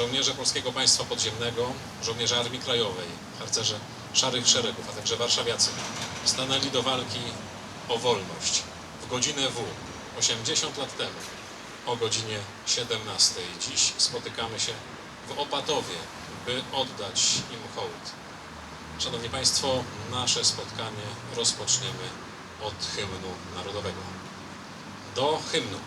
Żołnierze Polskiego Państwa Podziemnego, żołnierze Armii Krajowej, harcerze Szarych Szeregów, a także warszawiacy stanęli do walki o wolność w godzinę W, 80 lat temu, o godzinie 17. Dziś spotykamy się w Opatowie, by oddać im hołd. Szanowni Państwo, nasze spotkanie rozpoczniemy od hymnu narodowego. Do hymnu.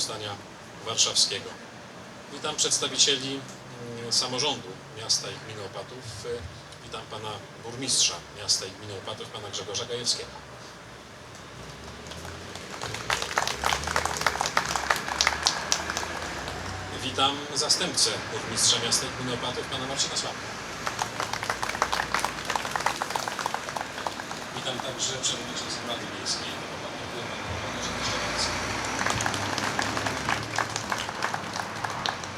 Powstania Warszawskiego. Witam przedstawicieli mm, samorządu miasta i gminy Opatów. Witam pana burmistrza miasta i gminy Opatów, pana Grzegorza Gajewskiego. Witam zastępcę burmistrza miasta i gminy Opatów, pana Marcina Sławka. Witam także przewodniczącą Rady Miejskiej Opatowy, pana Małgorzatę Żelańską.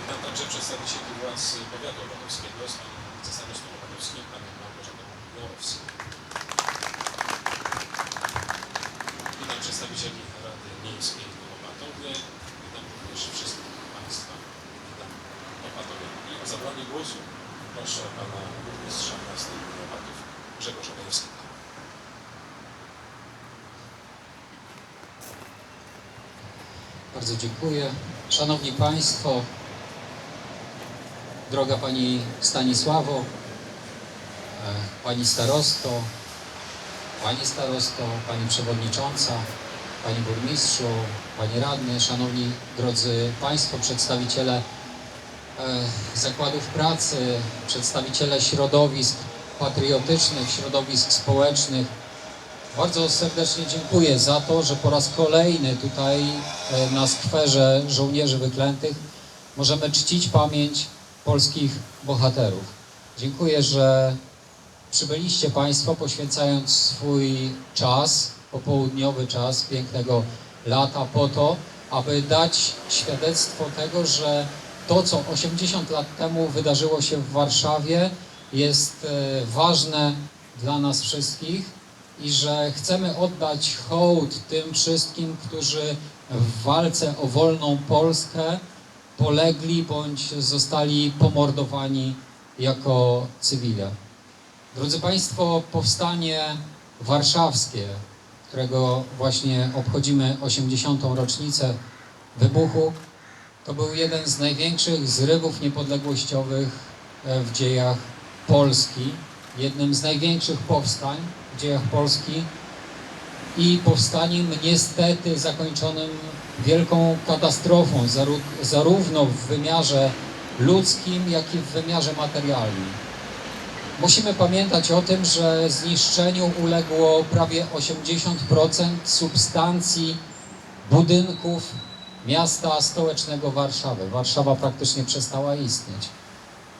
Witam także przedstawicieli władz powiatu opatowskiego z panem wicestarostą opatowskim, panem Małgorzatą Jorowską. Witam przedstawicieli Rady Miejskiej w Opatowie. Witam również wszystkich Państwa. Witam Opatowie. I o zabranie głosu proszę pana burmistrza miasta i gminy Opatów Grzegorza Gajewskiego. Bardzo dziękuję. Szanowni Państwo, droga Pani Stanisławo, e, Pani Starosto, Pani Starosto, Pani Przewodnicząca, Pani Burmistrzu, Pani Radny, Szanowni drodzy Państwo, przedstawiciele e, zakładów pracy, przedstawiciele środowisk patriotycznych, środowisk społecznych, bardzo serdecznie dziękuję za to, że po raz kolejny tutaj e, na skwerze żołnierzy wyklętych możemy czcić pamięć polskich bohaterów. Dziękuję, że przybyliście Państwo poświęcając swój czas, popołudniowy czas pięknego lata po to, aby dać świadectwo tego, że to, co 80 lat temu wydarzyło się w Warszawie, jest e, ważne dla nas wszystkich i że chcemy oddać hołd tym wszystkim, którzy w walce o wolną Polskę polegli bądź zostali pomordowani jako cywile. Drodzy Państwo, powstanie warszawskie, którego właśnie obchodzimy 80. rocznicę wybuchu, to był jeden z największych zrywów niepodległościowych e, w dziejach Polski, jednym z największych powstań w dziejach Polski i powstaniem niestety zakończonym wielką katastrofą, zarówno w wymiarze ludzkim, jak i w wymiarze materialnym. Musimy pamiętać o tym, że zniszczeniu uległo prawie 80% substancji budynków miasta stołecznego Warszawy. Warszawa praktycznie przestała istnieć.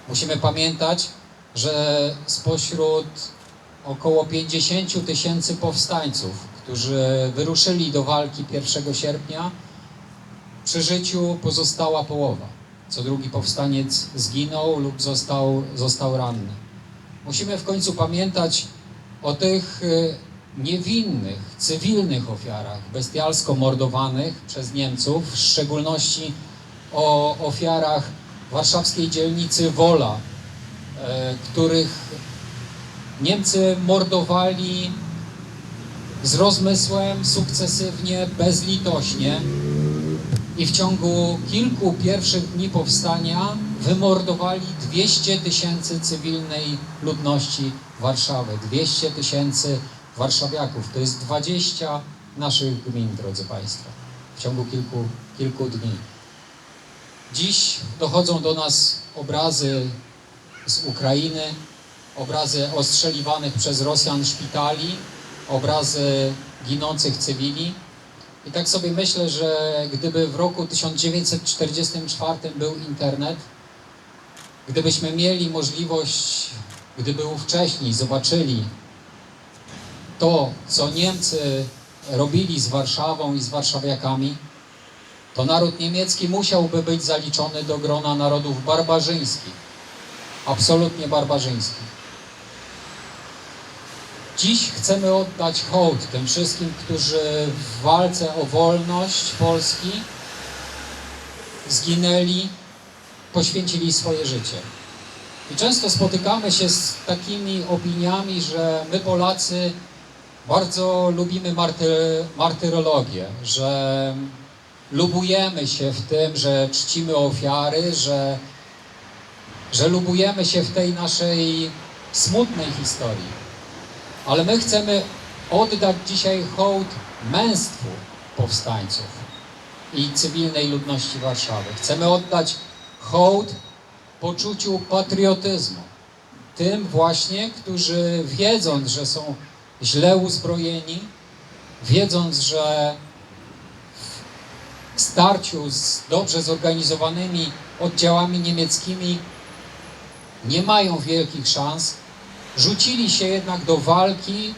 Musimy pamiętać, że spośród około 50 tysięcy powstańców, którzy wyruszyli do walki 1 sierpnia, przy życiu pozostała połowa. Co drugi powstaniec zginął lub został, został ranny. Musimy w końcu pamiętać o tych y, niewinnych, cywilnych ofiarach, bestialsko mordowanych przez Niemców, w szczególności o ofiarach warszawskiej dzielnicy Wola, e, których Niemcy mordowali z rozmysłem, sukcesywnie, bezlitośnie i w ciągu kilku pierwszych dni powstania wymordowali 200 tysięcy cywilnej ludności Warszawy. 200 tysięcy warszawiaków. To jest 20 naszych gmin, drodzy Państwo, w ciągu kilku, kilku dni. Dziś dochodzą do nas obrazy z Ukrainy, obrazy ostrzeliwanych przez Rosjan szpitali, obrazy ginących cywili. I tak sobie myślę, że gdyby w roku 1944 był internet, gdybyśmy mieli możliwość, gdyby ówcześni zobaczyli to, co Niemcy robili z Warszawą i z warszawiakami, to naród niemiecki musiałby być zaliczony do grona narodów barbarzyńskich. Absolutnie barbarzyńskich. Dziś chcemy oddać hołd tym wszystkim, którzy w walce o wolność Polski zginęli, poświęcili swoje życie. I często spotykamy się z takimi opiniami, że my Polacy bardzo lubimy marty, martyrologię, że lubujemy się w tym, że czcimy ofiary, że, że lubujemy się w tej naszej smutnej historii. Ale my chcemy oddać dzisiaj hołd męstwu powstańców i cywilnej ludności Warszawy. Chcemy oddać hołd poczuciu patriotyzmu. Tym właśnie, którzy wiedząc, że są źle uzbrojeni, wiedząc, że w starciu z dobrze zorganizowanymi oddziałami niemieckimi nie mają wielkich szans, rzucili się jednak do walki,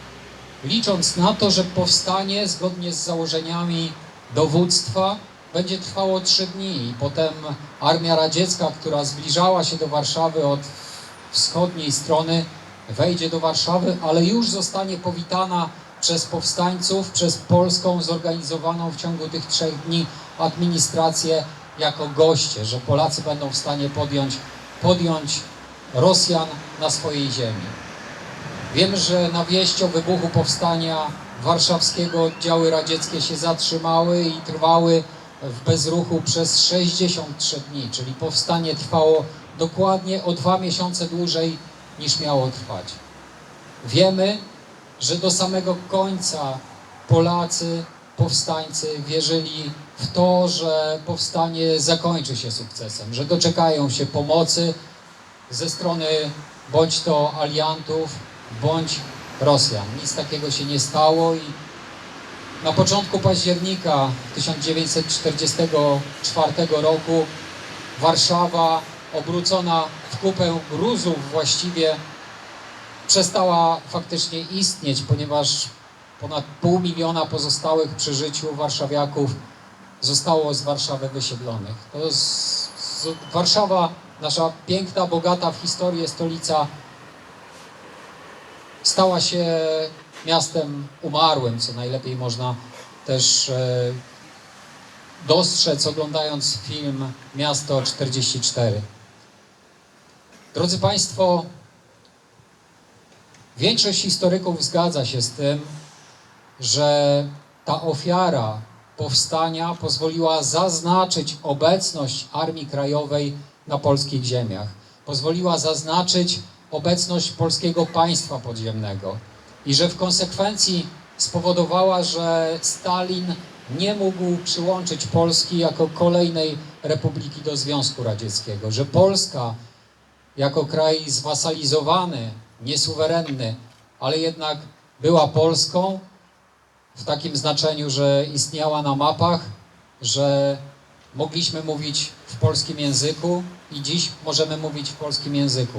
licząc na to, że powstanie zgodnie z założeniami dowództwa będzie trwało trzy dni i potem armia radziecka, która zbliżała się do Warszawy od wschodniej strony, wejdzie do Warszawy, ale już zostanie powitana przez powstańców, przez polską zorganizowaną w ciągu tych trzech dni administrację jako goście, że Polacy będą w stanie podjąć, podjąć Rosjan na swojej ziemi. Wiem, że na wieść o wybuchu powstania warszawskiego oddziały radzieckie się zatrzymały i trwały w bezruchu przez 63 dni, czyli powstanie trwało dokładnie o dwa miesiące dłużej niż miało trwać. Wiemy, że do samego końca Polacy, powstańcy wierzyli w to, że powstanie zakończy się sukcesem, że doczekają się pomocy ze strony bądź to aliantów, bądź Rosjan. Nic takiego się nie stało i na początku października 1944 roku Warszawa, obrócona w kupę gruzów właściwie, przestała faktycznie istnieć, ponieważ ponad pół miliona pozostałych przy życiu warszawiaków zostało z Warszawy wysiedlonych. To z, z- Warszawa, nasza piękna, bogata w historię stolica, stała się miastem umarłym, co najlepiej można też e, dostrzec oglądając film Miasto 44. Drodzy Państwo, większość historyków zgadza się z tym, że ta ofiara powstania pozwoliła zaznaczyć obecność Armii Krajowej na polskich ziemiach. Pozwoliła zaznaczyć obecność polskiego państwa podziemnego i że w konsekwencji spowodowała, że Stalin nie mógł przyłączyć Polski jako kolejnej republiki do Związku Radzieckiego, że Polska jako kraj zwasalizowany, niesuwerenny, ale jednak była Polską w takim znaczeniu, że istniała na mapach, że mogliśmy mówić w polskim języku i dziś możemy mówić w polskim języku.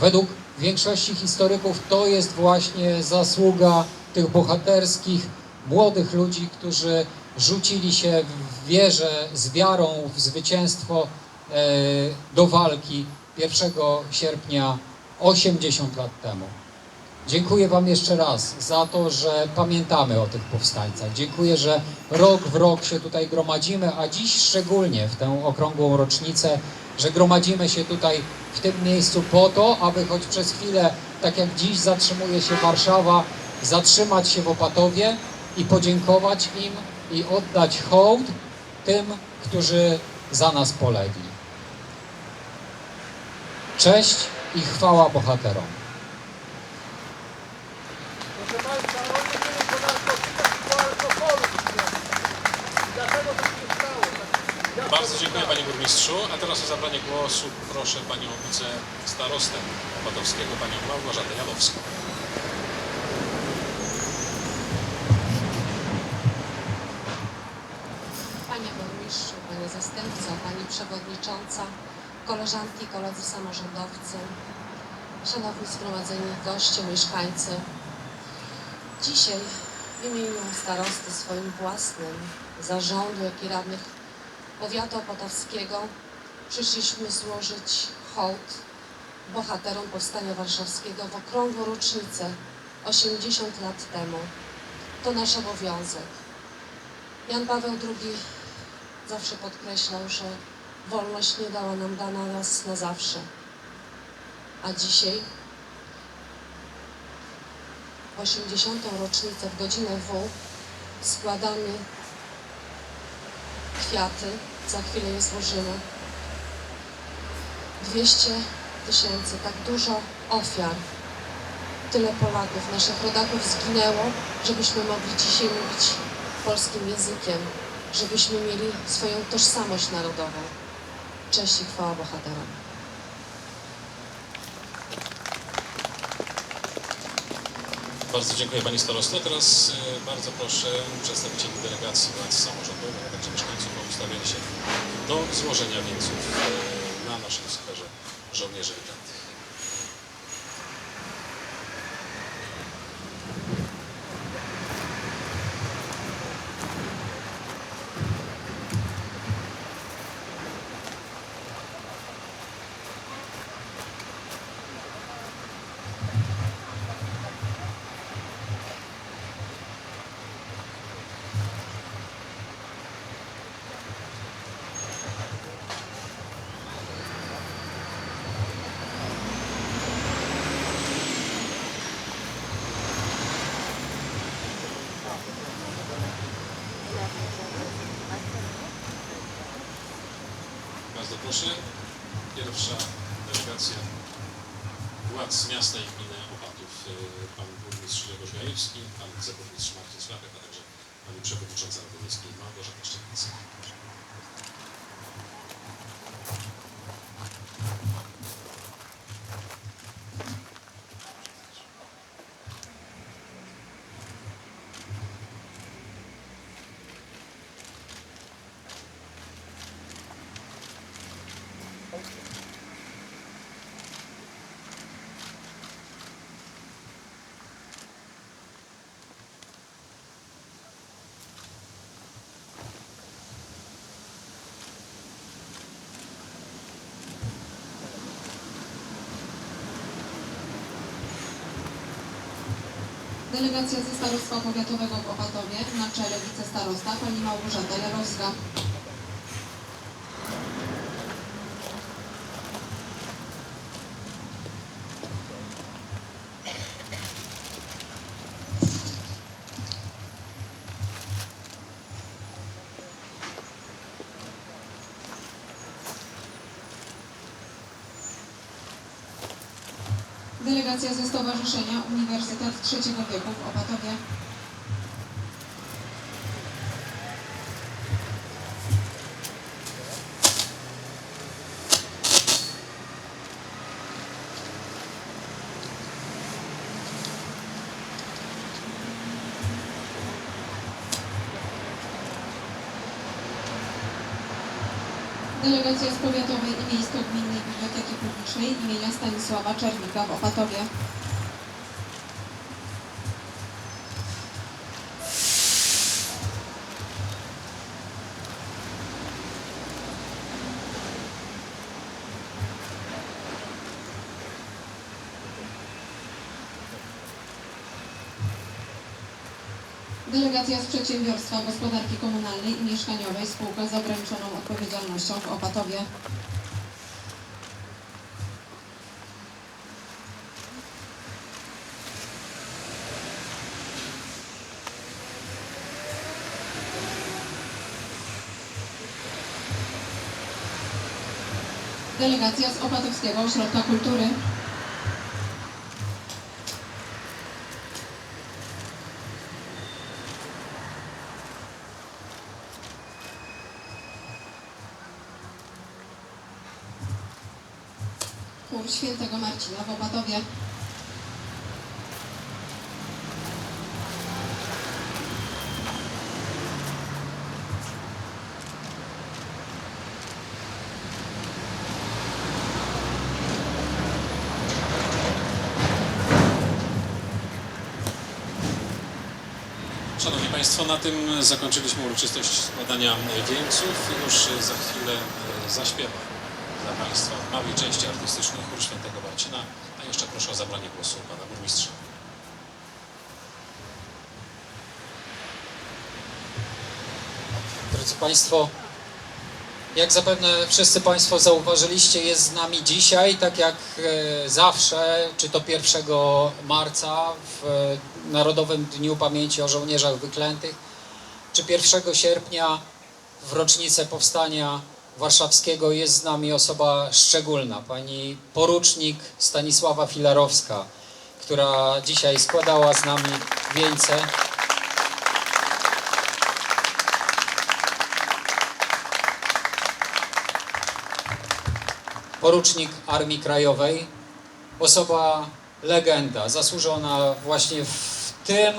Według większości historyków to jest właśnie zasługa tych bohaterskich, młodych ludzi, którzy rzucili się w wierze, z wiarą w zwycięstwo e, do walki 1 sierpnia 80 lat temu. Dziękuję Wam jeszcze raz za to, że pamiętamy o tych powstańcach. Dziękuję, że rok w rok się tutaj gromadzimy, a dziś szczególnie w tę okrągłą rocznicę, że gromadzimy się tutaj w tym miejscu po to, aby choć przez chwilę, tak jak dziś zatrzymuje się Warszawa, zatrzymać się w Opatowie i podziękować im i oddać hołd tym, którzy za nas polegli. Cześć i chwała bohaterom. Proszę Państwa, oni byli po narkotykach i po alkoholu. Dlatego to się stało. Ja Bardzo dziękuję Panie Burmistrzu. A teraz o zabranie głosu proszę Panią Wicestarostę Opatowskiego, Panią Małgorzatę Janowską. Panie Burmistrzu, Panie Zastępco, Pani Przewodnicząca, koleżanki, koledzy samorządowcy, Szanowni Zgromadzeni goście, mieszkańcy. Dzisiaj w imieniu starosty swoim własnym, zarządu, jak i radnych powiatu opatowskiego przyszliśmy złożyć hołd bohaterom Powstania Warszawskiego w okrągłą rocznicę 80 lat temu. To nasz obowiązek. Jan Paweł II zawsze podkreślał, że wolność nie dała nam dana nas na zawsze. A dzisiaj, w 80. rocznicę, w godzinę W, składamy kwiaty, za chwilę je złożymy. 200 tysięcy, tak dużo ofiar, tyle Polaków, naszych rodaków zginęło, żebyśmy mogli dzisiaj mówić polskim językiem, żebyśmy mieli swoją tożsamość narodową. Cześć i chwała bohaterom. Bardzo dziękuję Pani Starosto. Teraz e, bardzo proszę przedstawicieli delegacji władz samorządowych, a także mieszkańców o ustawienie się do złożenia wieńców e, na naszym skwerze żołnierzy wyklętych. Bardzo proszę. Pierwsza delegacja władz miasta i gminy Opatów. e, Pan burmistrz Gajewski, pan wiceburmistrz Marcin Sławek, a także pani przewodnicząca Rady Miejskiej Małgorzata Szczepińska. Delegacja ze Starostwa Powiatowego w Opatowie na czele wicestarosta pani Małgorzata Jarowska. Delegacja ze Stowarzyszenia Uniwersytet Trzeciego Wieku w Opatowie. Delegacja z Miejsko-Gminnej Publicznej imienia Stanisława Czernika w Opatowie. Delegacja z Przedsiębiorstwa Gospodarki Komunalnej i Mieszkaniowej Spółka z ograniczoną odpowiedzialnością w Opatowie. Delegacja z Opatowskiego Ośrodka Kultury. Chór Świętego Marcina w Opatowie. Szanowni Państwo, na tym zakończyliśmy uroczystość składania wieńców. Już za chwilę e, zaśpiewa dla Państwa w małej części artystycznej chór Świętego Marcina. A jeszcze proszę o zabranie głosu Pana Burmistrza. Drodzy Państwo, jak zapewne wszyscy Państwo zauważyliście, jest z nami dzisiaj, tak jak e, zawsze, czy to 1 marca w Narodowym Dniu Pamięci o Żołnierzach Wyklętych, czy 1 sierpnia w rocznicę Powstania Warszawskiego jest z nami osoba szczególna, pani porucznik Stanisława Filarowska, która dzisiaj składała z nami wieńce. porucznik Armii Krajowej, osoba legenda, zasłużona właśnie w tym,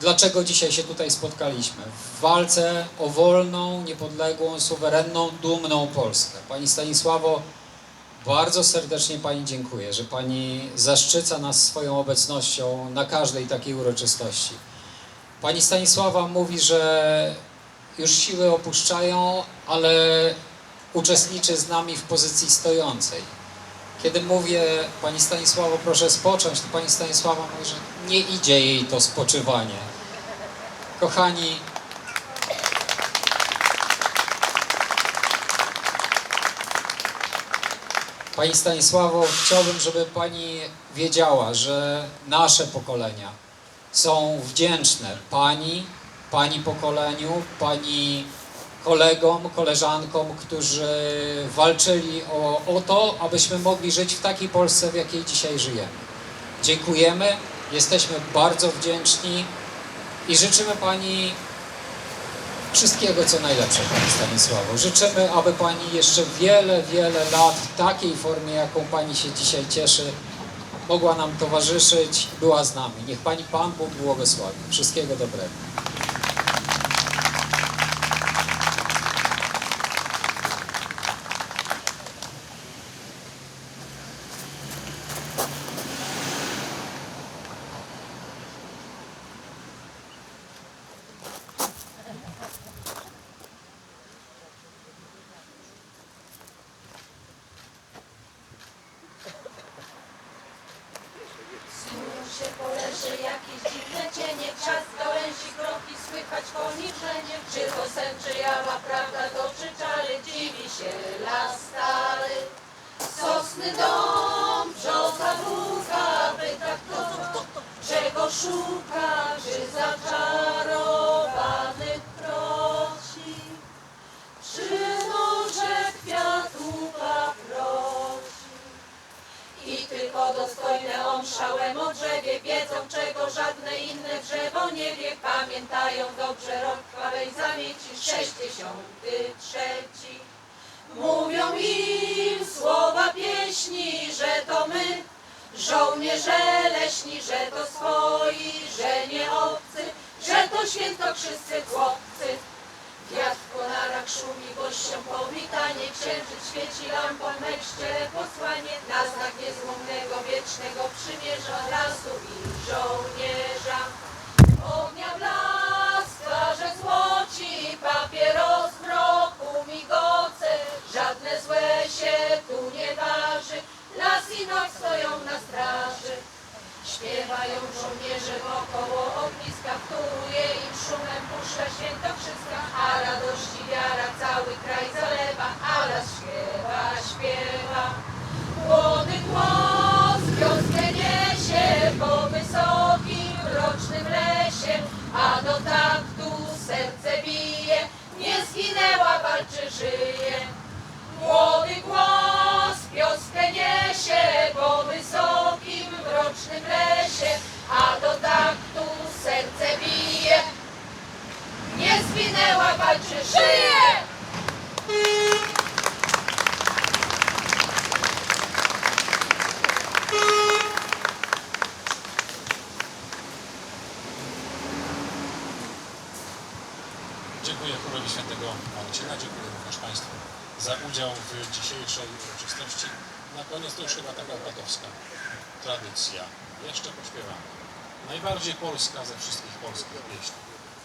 dlaczego dzisiaj się tutaj spotkaliśmy. W walce o wolną, niepodległą, suwerenną, dumną Polskę. Pani Stanisławo, bardzo serdecznie Pani dziękuję, że Pani zaszczyca nas swoją obecnością na każdej takiej uroczystości. Pani Stanisława mówi, że już siły opuszczają, ale uczestniczy z nami w pozycji stojącej. Kiedy mówię, Pani Stanisławo, proszę spocząć, to Pani Stanisława mówi, że nie idzie jej to spoczywanie. Kochani, Pani Stanisławo, chciałbym, żeby Pani wiedziała, że nasze pokolenia są wdzięczne Pani, Pani pokoleniu, Pani kolegom, koleżankom, którzy walczyli o, o to, abyśmy mogli żyć w takiej Polsce, w jakiej dzisiaj żyjemy. Dziękujemy, jesteśmy bardzo wdzięczni i życzymy Pani wszystkiego, co najlepsze, Pani Stanisławo. Życzymy, aby Pani jeszcze wiele, wiele lat w takiej formie, jaką Pani się dzisiaj cieszy, mogła nam towarzyszyć, była z nami. Niech Pani Pan Bóg błogosławi. Wszystkiego dobrego. Pamiętają dobrze rok chwalej zamieci, sześćdziesiąty trzeci. Mówią im słowa pieśni, że to my, żołnierze leśni, że to swoi, że nie obcy, że to świętokrzyscy chłopcy. Wiatr w konarach szumi, gościom powitanie, księżyc świeci lampą męście posłanie na znak niezłomnego, wiecznego przymierza lasu i żołnierza. Ognia papieros w roku migoce, żadne złe się tu nie waży, las i noc stoją na straży. Śpiewają żołnierze wokoło ogniska, wtóruje im szumem puszcza świętokrzyska, a radości wiara cały kraj zalewa, a las śpiewa, śpiewa. A do taktu serce bije. Nie zginęła, walczy, żyje! Dziękuję chórowi świętego Marcina, dziękuję również Państwu za udział w dzisiejszej uroczystości. Na koniec to już chyba taka batowska tradycja. Jeszcze pośpiewamy. Najbardziej polska ze wszystkich polskich pieśni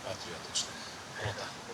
patriotycznych. Rota.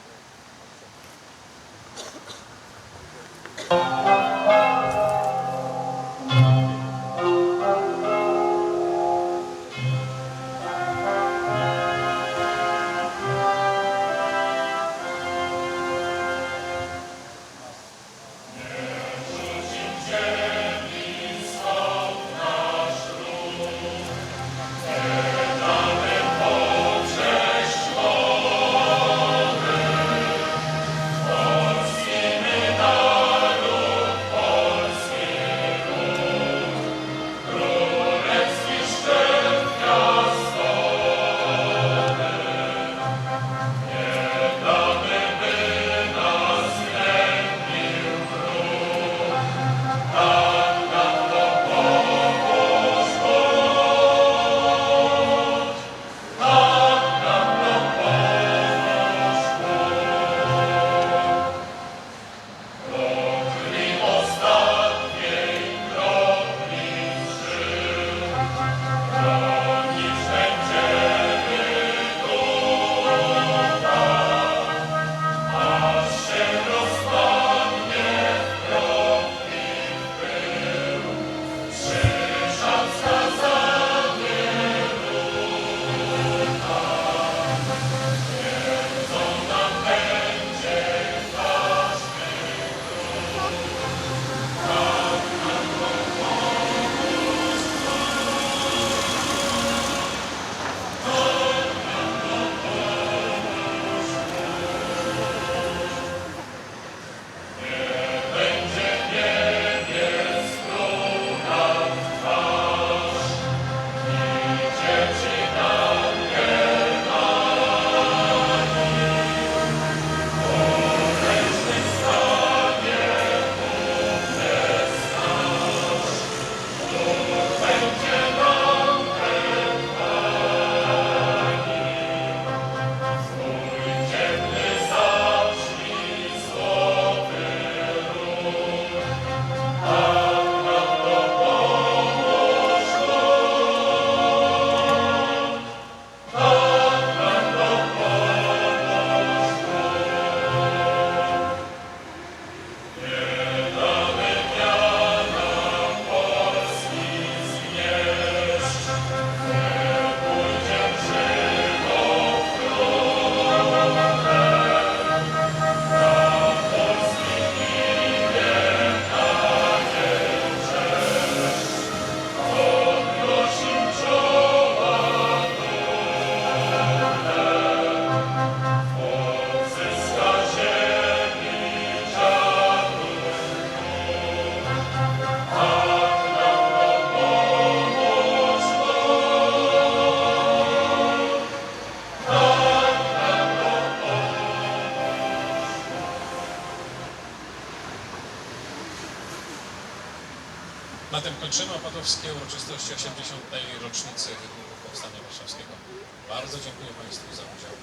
Kończymy opatowskie uroczystości 80. rocznicy wybuchu Powstania Warszawskiego. Bardzo dziękuję Państwu za udział.